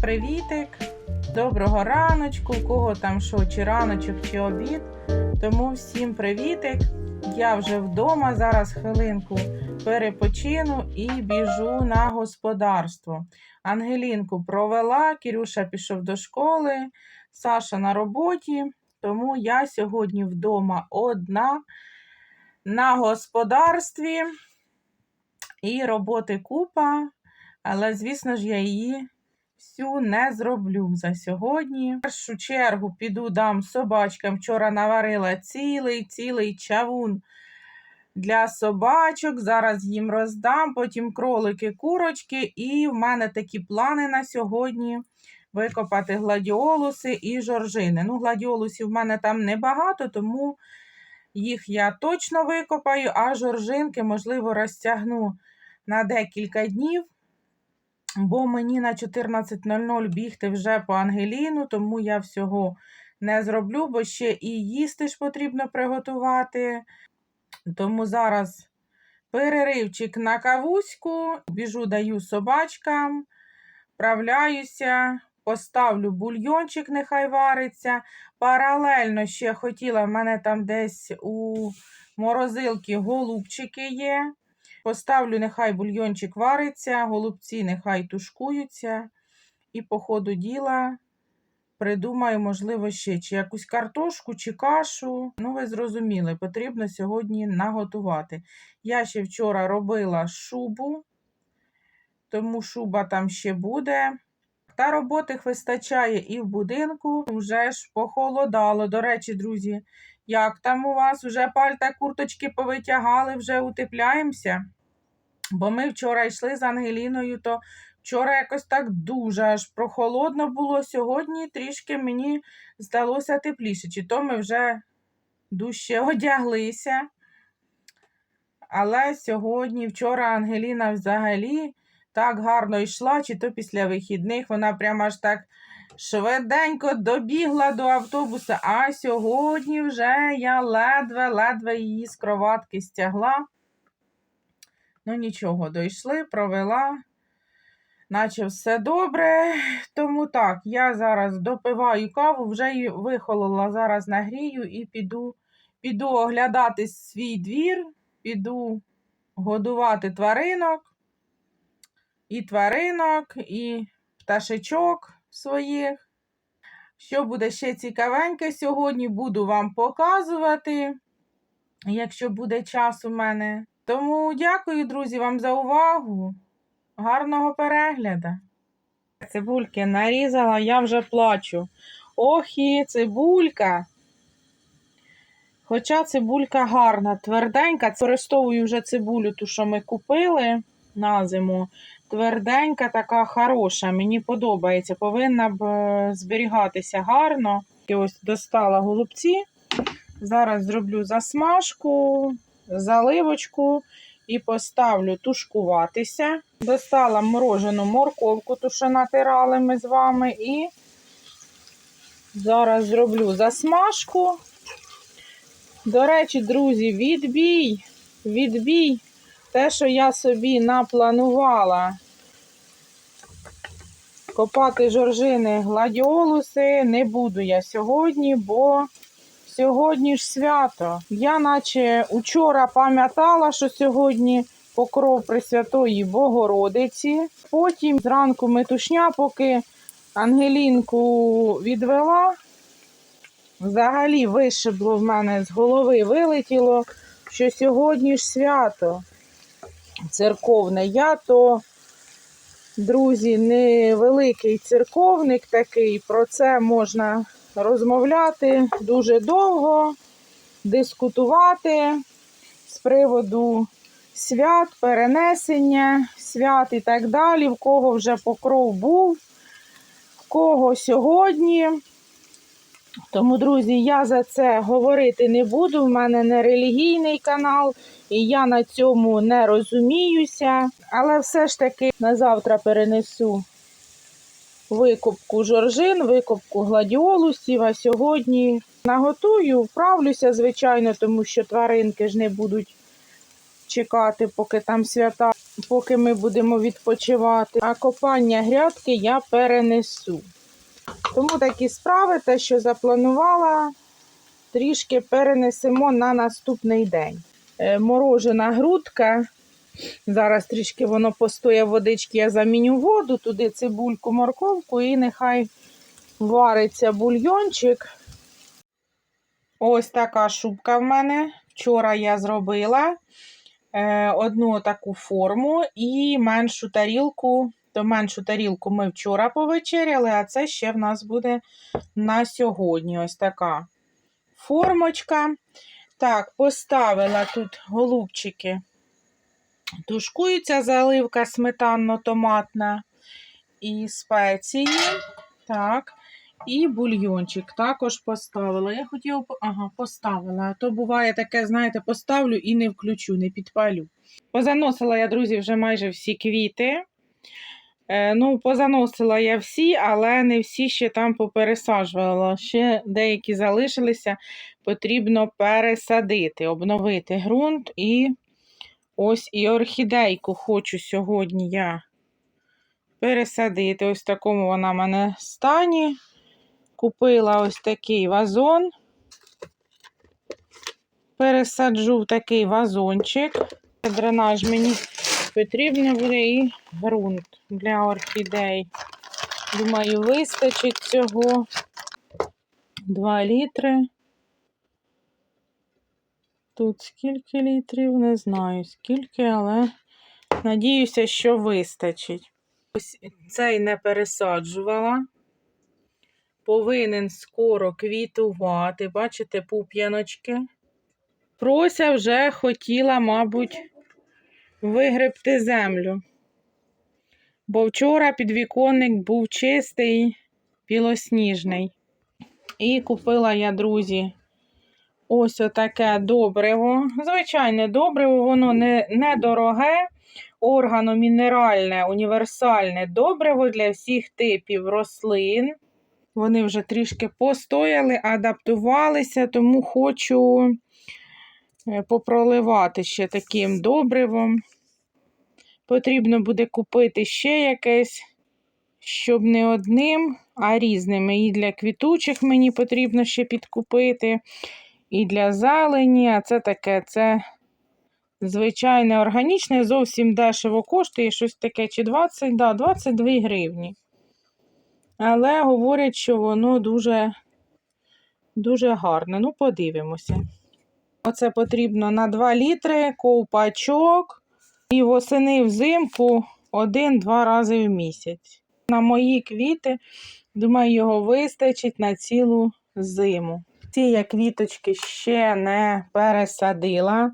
привітик! Доброго раночку, у кого там що, чи раночок, чи обід. Тому всім привітик. Я вже вдома, зараз хвилинку перепочину і біжу на господарство. Ангелінку провела, Кірюша пішов до школи, Саша на роботі, тому я сьогодні вдома одна на господарстві. І роботи купа, але, звісно ж, я її всю не зроблю за сьогодні. В першу чергу піду дам собачкам. Вчора наварила цілий цілий чавун для собачок. Зараз їм роздам, потім кролики, курочки. І в мене такі плани на сьогодні викопати гладіолуси і жоржини. Ну, гладіолусів в мене там небагато, тому їх я точно викопаю, а жоржинки, можливо, розтягну на декілька днів, бо мені на 14.00 бігти вже по Ангеліну, тому я всього не зроблю, бо ще і їсти ж потрібно приготувати. Тому зараз переривчик на кавуську, біжу, даю собачкам, вправляюся, поставлю бульйончик, нехай вариться. Паралельно ще хотіла, в мене там десь у морозилки голубчики є. Поставлю, нехай бульйончик вариться, голубці нехай тушкуються. І по ходу діла придумаю, можливо, ще чи якусь картошку, чи кашу. Ну, ви зрозуміли, потрібно сьогодні наготувати. Я ще вчора робила шубу, тому шуба там ще буде. Та роботи вистачає і в будинку вже ж похолодало. До речі, друзі, як там у вас вже пальта курточки повитягали, вже утепляємося? Бо ми вчора йшли з Ангеліною, то вчора якось так дуже аж прохолодно було. Сьогодні трішки мені здалося тепліше. Чи то ми вже дужче одяглися. Але сьогодні, вчора Ангеліна взагалі так гарно йшла, чи то після вихідних вона прямо аж так швиденько добігла до автобуса. А сьогодні вже я ледве-ледве її з кроватки стягла. Ну, нічого, дійшли, провела, наче все добре. Тому так, я зараз допиваю каву, вже її вихолола, зараз нагрію і піду, піду оглядати свій двір, піду годувати тваринок і тваринок, і пташечок своїх. Що буде ще цікавеньке сьогодні, буду вам показувати, якщо буде час у мене. Тому дякую, друзі, вам за увагу. Гарного перегляду. Цибульки нарізала, я вже плачу. Ох і цибулька. Хоча цибулька гарна, тверденька. Використовую вже цибулю, ту, що ми купили на зиму тверденька, така хороша. Мені подобається. Повинна б е, зберігатися гарно. І ось достала голубці. Зараз зроблю засмажку, заливочку і поставлю тушкуватися. Достала морожену морковку, ту, що натирали ми з вами. І зараз зроблю засмажку. До речі, друзі, відбій, відбій те, що я собі напланувала копати жоржини гладіолуси, не буду я сьогодні, бо сьогодні ж свято. Я наче учора пам'ятала, що сьогодні покров Пресвятої Богородиці. Потім зранку метушня, поки Ангелінку відвела, взагалі вишибло в мене з голови, вилетіло, що сьогодні ж свято церковне. Я то, друзі, невеликий церковник такий, про це можна розмовляти дуже довго, дискутувати з приводу свят, перенесення свят і так далі, в кого вже покров був, в кого сьогодні. Тому, друзі, я за це говорити не буду. В мене не релігійний канал, і я на цьому не розуміюся. Але все ж таки на завтра перенесу викупку жоржин, викупку гладіолусів, а сьогодні наготую, вправлюся, звичайно, тому що тваринки ж не будуть чекати, поки там свята, поки ми будемо відпочивати. А копання грядки я перенесу. Тому такі справи, те, що запланувала, трішки перенесемо на наступний день. Е, Морожена грудка. Зараз трішки воно постоє водички, я заміню воду, туди цибульку, морковку і нехай вариться бульйончик. Ось така шубка в мене. Вчора я зробила е, одну таку форму і меншу тарілку. То меншу тарілку ми вчора повечеряли, а це ще в нас буде на сьогодні. Ось така формочка. Так, поставила тут голубчики. Тушкується заливка сметанно-томатна і спеції. Так. І бульйончик також поставила. Я хотіла, ага, поставила. А то буває таке, знаєте, поставлю і не включу, не підпалю. Позаносила я, друзі, вже майже всі квіти. Е, ну, позаносила я всі, але не всі ще там попересаджувала. Ще деякі залишилися. Потрібно пересадити, обновити ґрунт. І ось і орхідейку хочу сьогодні я пересадити. Ось в такому вона в мене стані. Купила ось такий вазон. Пересаджу в такий вазончик. Дренаж мені потрібно буде і ґрунт для орхідей. Думаю, вистачить цього 2 літри. Тут скільки літрів, не знаю скільки, але надіюся, що вистачить. Ось цей не пересаджувала. Повинен скоро квітувати. Бачите, пуп'яночки. Прося вже хотіла, мабуть, вигребти землю. Бо вчора підвіконник був чистий, білосніжний. І купила я, друзі, ось отаке добриво. Звичайне добриво, воно не, недороге, органомінеральне, універсальне добриво для всіх типів рослин. Вони вже трішки постояли, адаптувалися, тому хочу попроливати ще таким добривом. Потрібно буде купити ще якесь, щоб не одним, а різними. І для квітучих мені потрібно ще підкупити, і для зелені. А це таке, це звичайне органічне, зовсім дешево коштує щось таке, чи 20, да, 22 гривні. Але говорять, що воно дуже, дуже гарне. Ну, подивимося. Оце потрібно на 2 літри, ковпачок. І восени взимку один-два рази в місяць. На мої квіти, думаю, його вистачить на цілу зиму. Ці я квіточки ще не пересадила.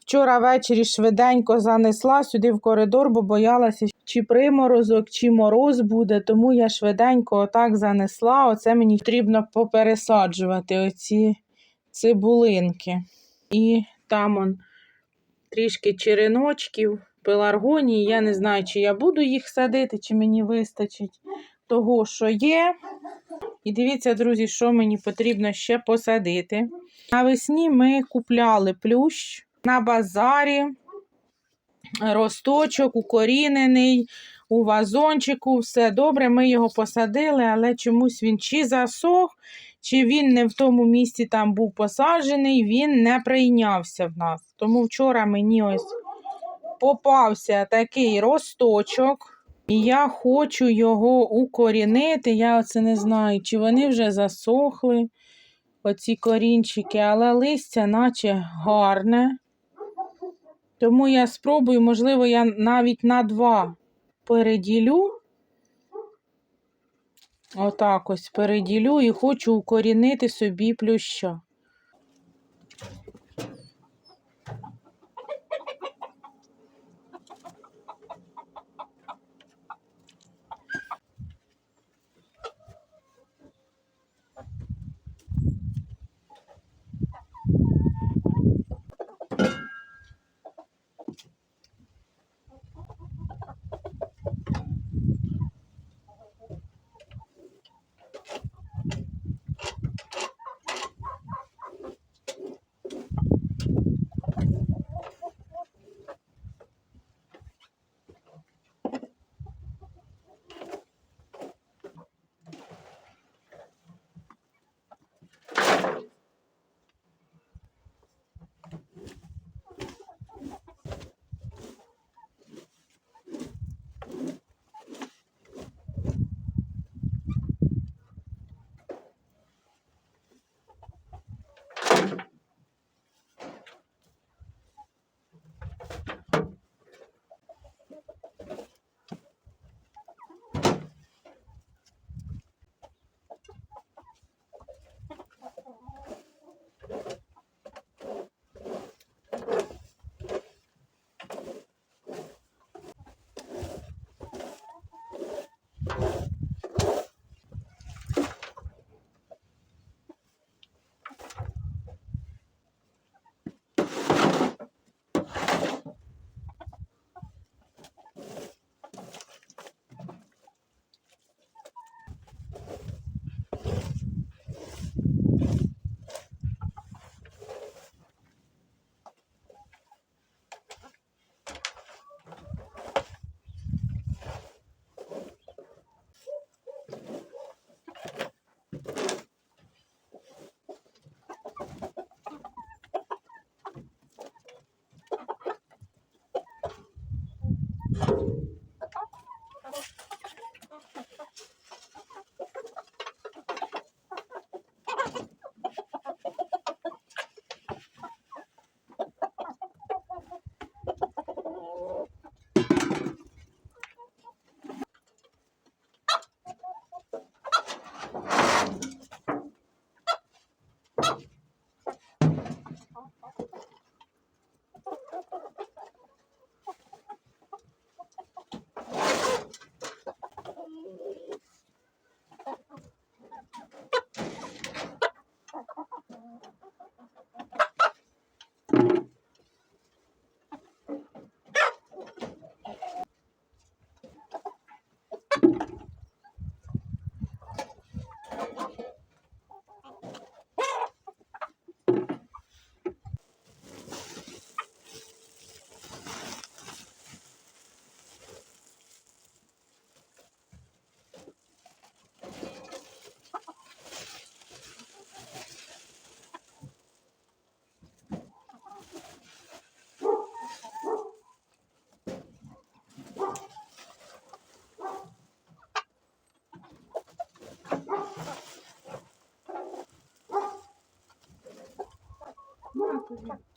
Вчора ввечері швиденько занесла сюди в коридор, бо боялася, чи приморозок, чи мороз буде, тому я швиденько отак занесла. Оце мені потрібно попересаджувати оці цибулинки. І там он трішки череночків, пеларгонії. Я не знаю, чи я буду їх садити, чи мені вистачить того, що є. І дивіться, друзі, що мені потрібно ще посадити. Навесні ми купляли плющ на базарі, росточок, укорінений, у вазончику, все добре. Ми його посадили, але чомусь він чи засох, чи він не в тому місці там був посаджений, він не прийнявся в нас. Тому вчора мені ось попався такий росточок. І я хочу його укорінити. Я оце не знаю, чи вони вже засохли, оці корінчики, але листя наче гарне. Тому я спробую, можливо, я навіть на два переділю. Отак ось переділю і хочу укорінити собі плюща. 嗯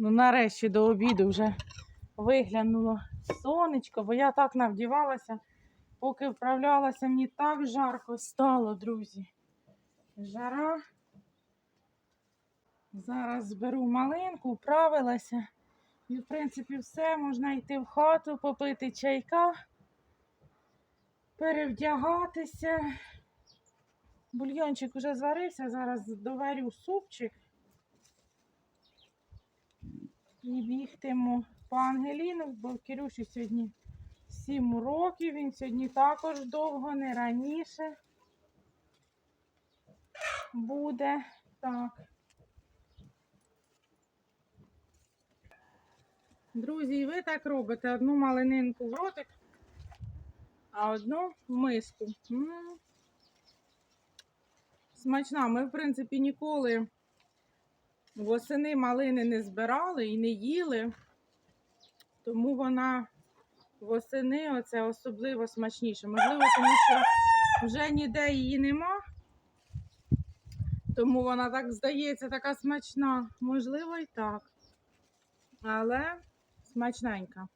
Ну, нарешті до обіду вже виглянуло сонечко, бо я так навдівалася, поки вправлялася, мені так жарко стало, друзі. Жара. Зараз зберу малинку, вправилася. І, в принципі, все, можна йти в хату, попити чайка, перевдягатися. Бульйончик вже зварився, зараз доварю супчик. І бігтиму по Ангеліну, бо Кирюші сьогодні 7 років, він сьогодні також довго, не раніше буде. Так. Друзі, ви так робите одну малининку в ротик, а одну в миску. М. Смачна. Ми, в принципі, ніколи восени малини не збирали і не їли, тому вона восени оце особливо смачніше. Можливо, тому що вже ніде її нема, тому вона так здається така смачна. Можливо, і так. Але смачненька.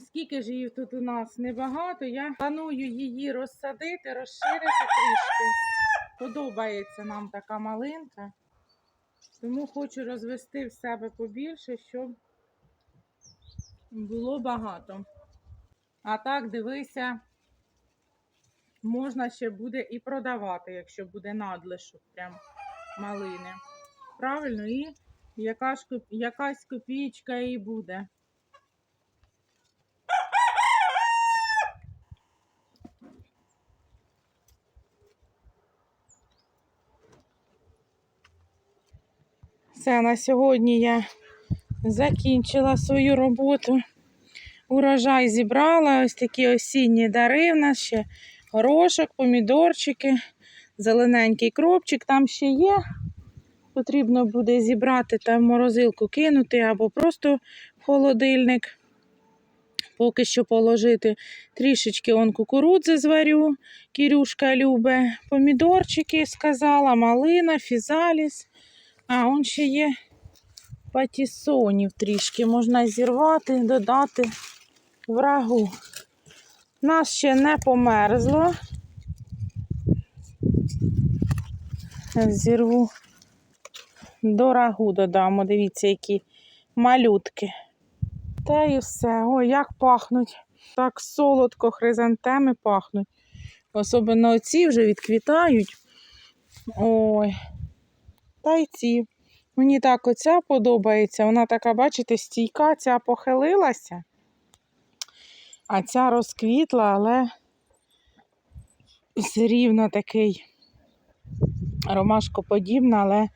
Скільки ж її тут у нас небагато, я планую її розсадити, розширити трішки. Подобається нам така малинка. Тому хочу розвести в себе побільше, щоб було багато. А так, дивися, можна ще буде і продавати, якщо буде надлишок прям малини. Правильно, і якась копійка і буде. Все, на сьогодні я закінчила свою роботу. Урожай зібрала, ось такі осінні дари в нас ще горошок, помідорчики, зелененький кропчик там ще є. Потрібно буде зібрати та в морозилку кинути або просто в холодильник. Поки що положити трішечки он кукурудзи зварю, Кірюшка любе, помідорчики сказала, малина, фізаліс. А он ще є патісонів трішки. Можна зірвати, додати врагу. Нас ще не померзло. Зірву до рагу додамо. Дивіться, які малютки. Та і все. Ой, як пахнуть. Так солодко хризантеми пахнуть. Особливо оці вже відквітають. Ой. Та й ці. Мені так оця подобається. Вона така, бачите, стійка, ця похилилася, а ця розквітла, але все рівно такий ромашкоподібна, але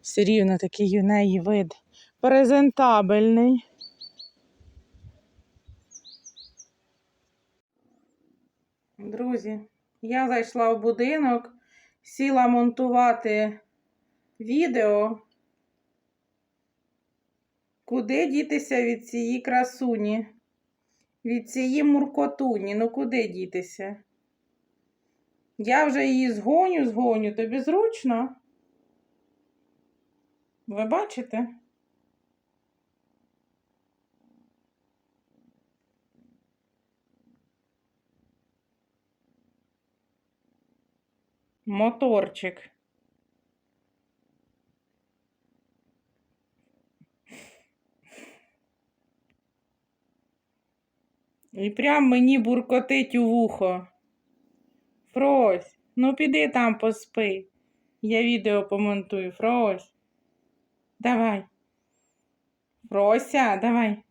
все рівно такий у неї вид презентабельний. Друзі, я зайшла в будинок, сіла монтувати відео. Куди дітися від цієї красуні? Від цієї муркотуні? Ну куди дітися? Я вже її згоню, згоню. Тобі зручно? Ви бачите? Моторчик. І прям мені буркотить у вухо. Фрось, ну піди там поспи. Я відео помонтую, Фрось. Давай. Фрося, давай.